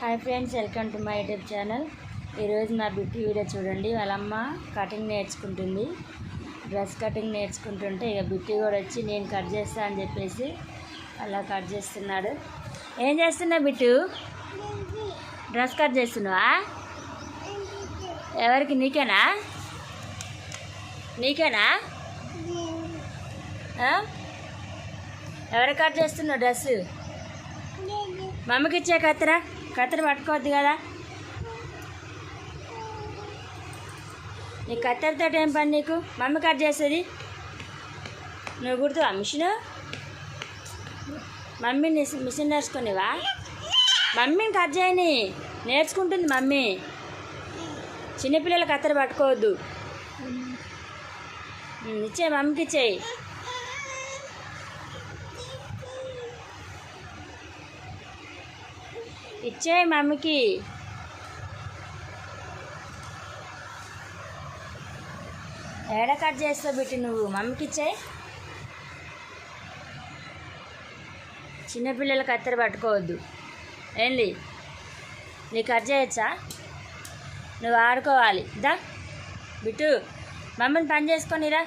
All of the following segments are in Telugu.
Hi friends welcome to my YouTube channel ఈరోజు నా బిట్టి వీడియో చూడండి. వాళ్ళ అమ్మ కటింగ్ నేర్చుకుంటుంది. డ్రెస్ కటింగ్ నేర్చుకుంటుంటే ఇక బిట్టి కూడా వచ్చి నేను కట్ చేస్తా అని చెప్పేసి అలా కట్ చేస్తున్నాడు. ఏం చేస్తున్నావు బిట్టు? డ్రెస్ కట్ చేస్తున్నావా? ఎవరికి? నీకేనా? నీకేనా? ఎవరు కట్ చేస్తున్నావు డ్రెస్ మమ్మీకి ఇచ్చే కత్తెర? కత్తెర పట్టుకోవద్దు కదా. నీ కత్తెరతో ఏం పని నీకు? మమ్మీ కట్ చేస్తుంది నువ్వు గుర్తు మిషన్? మమ్మీని మిషన్ నేర్చుకునేవా? మమ్మీని కట్ చేయని. నేర్చుకుంటుంది మమ్మీ. చిన్నపిల్లల కత్తెర పట్టుకోవద్దు. ఇచ్చే ఇచ్చేయి మమ్మీకి ఇచ్చేయి. ఇచ్చేయి మమ్మీకి. ఏడ కట్ చేస్తావు బిట్టి నువ్వు? మమ్మీకి ఇచ్చేయి. చిన్నపిల్లల కత్తెర పట్టుకోవద్దు. ఏంది? నీ కట్ చేయొచ్చా? నువ్వు ఆడుకోవాలి. దా. బిట్టు మమ్మీని పని చేసుకొనిరా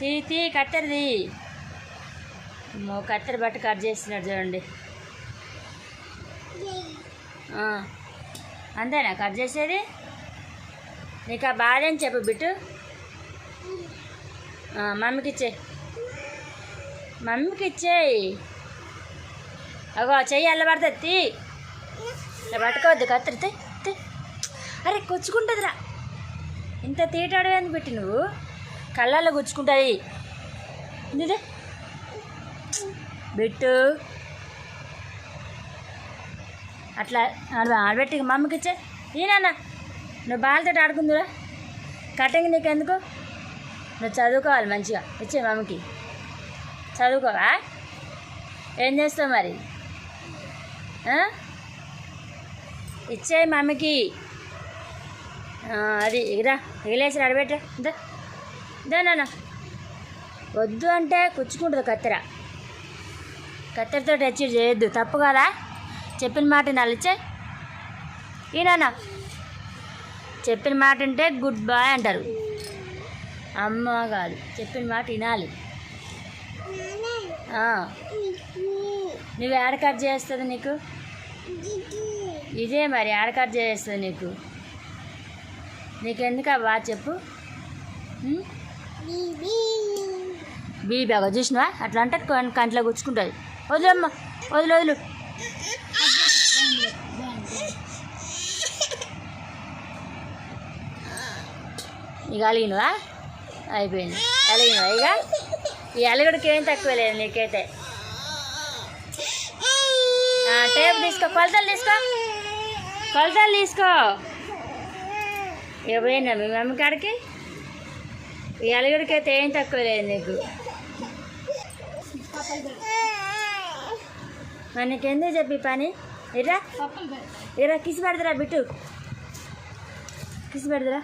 తీ తీ కత్తెరది కత్తెర బట్టి కట్ చేస్తున్నాడు చూడండి. అంతేనా కట్ చేసేది? నీకు ఆ బాధ అని చెప్పు బిట్టు. మమ్మీకి ఇచ్చేయి మమ్మీకి ఇచ్చేయి అగో చెయ్యి అల్లబడుతుంది తీ. పట్టుకోవద్దు కత్తిరి తీ అరే కొచ్చుకుంటుందిరా ఇంత తీటాడవేంది పెట్టి నువ్వు? కళ్ళల్లో గుచ్చుకుంటుంది. ఇదే బిట్టు. అట్లా ఆడబెట్టి మమ్మకి ఇచ్చే ఈయన నువ్వు బాలతో ఆడుకుందిరా కటింగ్ నీకెందుకు? నువ్వు చదువుకోవాలి మంచిగా ఇచ్చే మమ్మకి. చదువుకోవా? ఏం చేస్తావు మరి? ఇచ్చే ఇచ్చేయి అది ఇగరా ఎగిలేసి అడబెట్ట దా దా వద్దు అంటే కుచ్చుకుంటుంది కత్తెర. కత్తెరతో టచ్ చేయొద్దు తప్పు కదా? చెప్పిన మాట నలిచే? ఈయన చెప్పిన మాట ఉంటే గుడ్ బాయ్ అంటారు. అమ్మ కాదు చెప్పిన మాట వినాలి. నువ్వు యాడ్ కట్ చేస్తుంది నీకు? ఇదే మరి యాడ్ కట్ చేస్తుంది నీకు. నీకెందుకు బాగా చెప్పు? బీబీ బీబాగా చూసినవా? అట్లా అంటే కంట్లో గుచ్చుకుంటుంది. వదిలేమ్మ వదిలు వదిలు. ఇక అలిగినవా? అయిపోయింది. అలిగినవా ఇక? ఈ అలగడికి ఏం తక్కువ లేదు నీకైతే. టేప్ తీసుకో కొలతలు తీసుకో. కొలతలు తీసుకో. ఇక పోయినా మీ మమ్మీ కాడికి? ఈ అలగడికి అయితే ఏం తక్కువ లేదు నీకు. మరి చెప్పి పని? ఇరా ఇరా కిసి పెడతారా బిట్టు? కిసి పెడతారా?